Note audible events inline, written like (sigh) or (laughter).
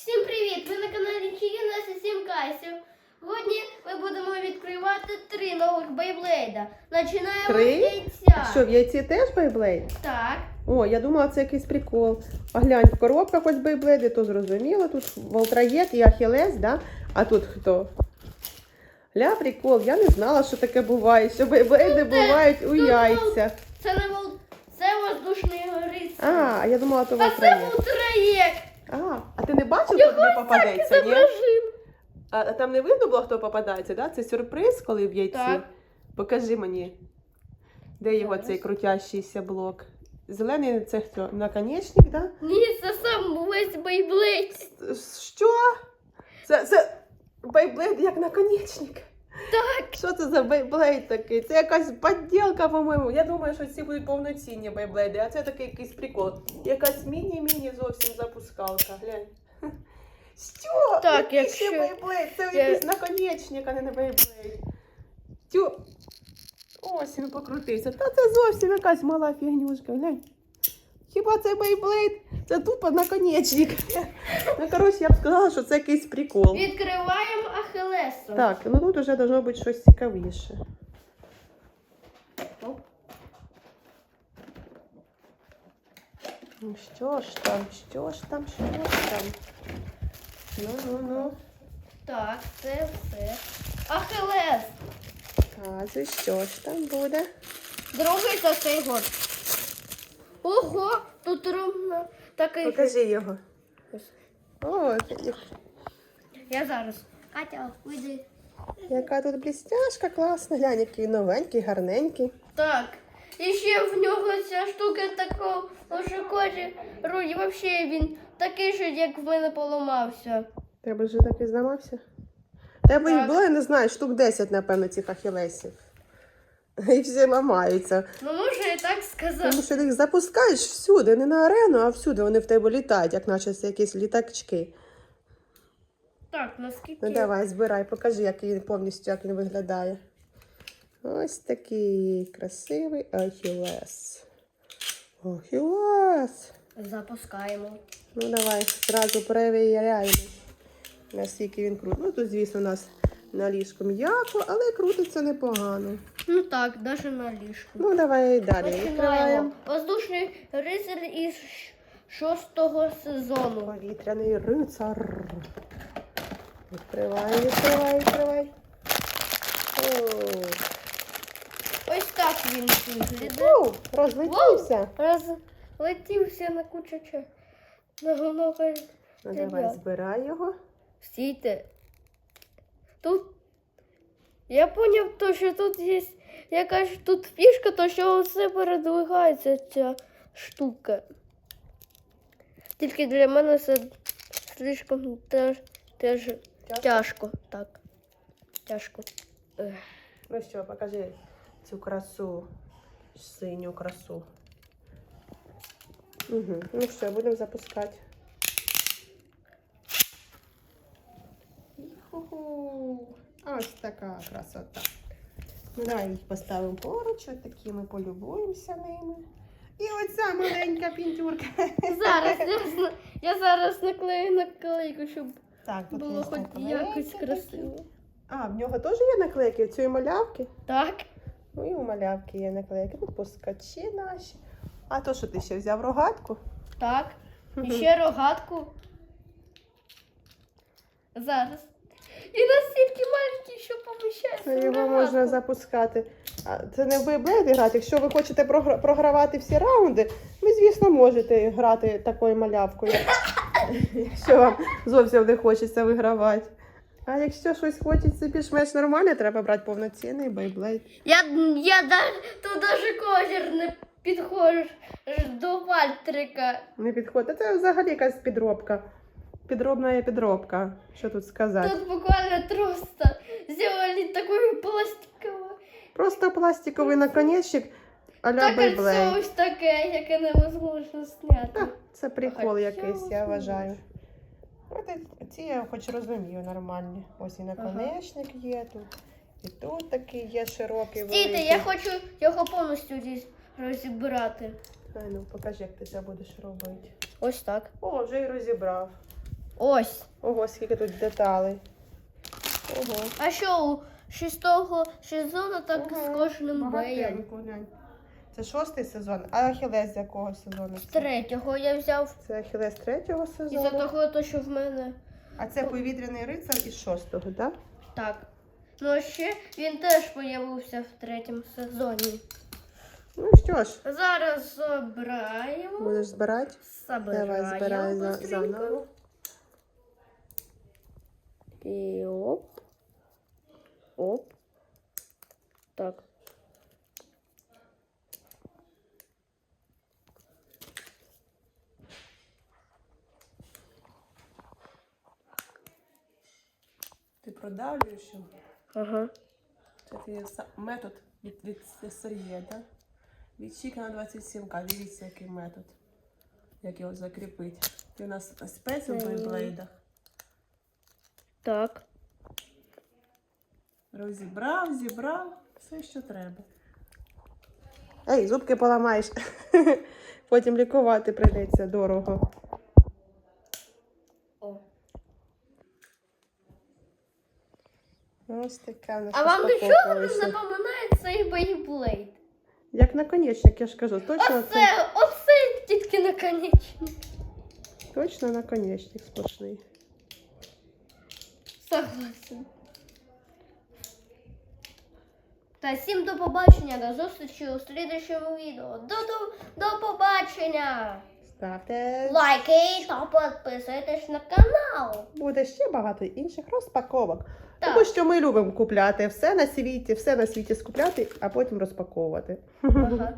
Всім привіт! Ви на каналі Чігінес 7 Кайсів. Сьогодні ми будемо відкривати три нових бейблейда. Починаємо Три? з яйця. Що, в яйці теж бейблейд? Так. О, я думала, це якийсь прикол. А глянь, в коробках ось бейблейди, то зрозуміло. Тут Волтраєк і Ахілес, да? А тут хто? Гля, прикол, я не знала, що таке буває, що бейблейди Тут, е, бувають у тут яйцях. Це не вол... це воздушний гриз. А, я думала, то а це. А, а ти не бачив, хто тобі попадається, ні? А, а там не видно було, хто попадається, да? Це сюрприз, коли в яйці? Так. Покажи мені, де його Зараз. цей крутящийся блок. Зелений це хто? Наконечник, да? Ні, це сам весь бейблейд. Що? Це, це бейблейд як наконечник. Так. Що це за бейблейд такий? Це якась подділка, по-моєму. Я думаю, що ці будуть повноцінні бейблейди, а це такий якийсь прикол. Якась міні-міні зовсім запускалка. Глянь. Що? Так, Який ще бейблейд? Це Я- якийсь наконечник, а не бейблейд. Тю. Ось він покрутився. Та це зовсім якась мала фігнюшка. Глянь. Хіба це бейблейд? Це тупо наконечник. Ну, коротше, я б сказала, що це якийсь прикол. Відкриваємо Ахилесу. Так, ну тут вже должно бути щось цікавіше. Ну що ж там, що ж там, що ж там? Ну, ну, ну. Так, це все. Ахилес. Показуй, що ж там буде. Другий за цей год. Ого, тут ровно такий. Покажи його. О, Я зараз. Катя, вийди. яка тут блістяшка класна. Глянь, який новенький, гарненький. Так. І ще в нього ця штука такого. Руді, взагалі він такий же, як в мене поламався. Тебе вже такий зламався? Тебе їх було, я не знаю, штук 10, напевно, цих ахілесів. І всі ламаються. Ну, можна і так сказати. Тому що ти їх запускаєш всюди, не на арену, а всюди вони в тебе літають, як наче це якісь літачки. Так, наскільки. Ну давай, збирай, покажи, як він повністю як він виглядає. Ось такий красивий ахілес. Ахілес. Запускаємо. Ну давай, зразу перевіряємо, наскільки він крутий. Ну тут, звісно, у нас на ліжку м'яко, але крутиться непогано. Ну так, навіть на ліжку. Ну давай далі Починаємо. відкриваємо. Воздушний рицар із шостого сезону. Повітряний рицар. Відкривай, відкривай, відкривай. О, Так він. О, розлетівся. Розлетівся на кучача. На много. Ну давай, збирай його. Стійте. Тут. Я поняв, то, що тут є якась тут фішка, то що все передвигається ця штука. Тільки для мене це слишком теж, теж Тяжко? тяжко. Так. Тяжко. Ну що, покажи цю красу, синю красу. Угу. Ну що, будемо запускати. Ось така красота. Ну, давай їх поставимо поруч, от такі ми полюбуємося ними. І оця маленька пінтюрка. Зараз я, я зараз наклею наклейку, щоб Так, було хоч якось такі. красиво. А, в нього теж є наклейки, в цієї малявки? Так. Ну і у малявки є наклейки. Ну, пускачі наші. А то, що ти ще взяв рогатку? Так. (laughs) І ще рогатку. Зараз. І настільки маленький, що поміщається. Це його рогатку. можна запускати. А це не в Beyblade грати. Якщо ви хочете програвати всі раунди, ви, звісно, можете грати такою малявкою. (laughs) Якщо вам зовсім не хочеться вигравати. А якщо щось хочеться більш-менш нормальне, треба брати повноцінний Beyblade. Я, я тут даже колір не підходиш до Вальтрика. Не підходить. Це взагалі якась підробка. Підробна є підробка. Що тут сказати? Тут буквально просто сделали такою пластиковою. Просто пластиковий наконечник а-ля Так кольцо Beyblade. ось таке, яке невозможно зняти. Та, Це прикол якийсь, я вважаю. От ці я хоч розумію нормальні. Ось і наконечник є тут. І тут такий є широкий Стійте, великий. я хочу його повністю десь розібрати. Ай, ну покажи, як ти це будеш робити. Ось так. О, вже і розібрав. Ось. Ого, скільки тут деталей. Ого. А що у шестого сезону так з кожним боєм? Це шостий сезон. А Ахілес з якого сезону? З третього я взяв. Це Ахілес третього Із-за того, то, що в мене А це повітряний рицар із шостого, так? так. Ну а ще він теж з'явився в третьому сезоні. Ну що ж, Зараз забираємо. будеш збирати? Забираємо. Давай збирай за, быстренько. заново. І оп. Оп. Так. Продавлюєш його? Ага. Це ти метод від, від Сергія, так? Від Чіка на 27к. Дивіться, який метод. Як його закріпити. Ти у нас спец у Ой. бейблейдах. Так. Розібрав, зібрав, все, що треба. Ей, зубки поламаєш. (laughs) Потім лікувати прийдеться дорого. О. Ось таке А вам розпаковка нічого не вийшла. напоминає цей бейблейд? Як наконечник, я ж кажу, точно це Оце, оце тільки наконечник. точно наконечник сплошний. Согласен. Та всім до побачення, до зустрічі у слідчому відео. До, до, до побачення! Ставте. Лайки та підписуйтесь на канал. Буде ще багато інших розпаковок. Так. Тому що ми любимо купляти все на світі, все на світі скупляти, а потім розпаковувати. Ага.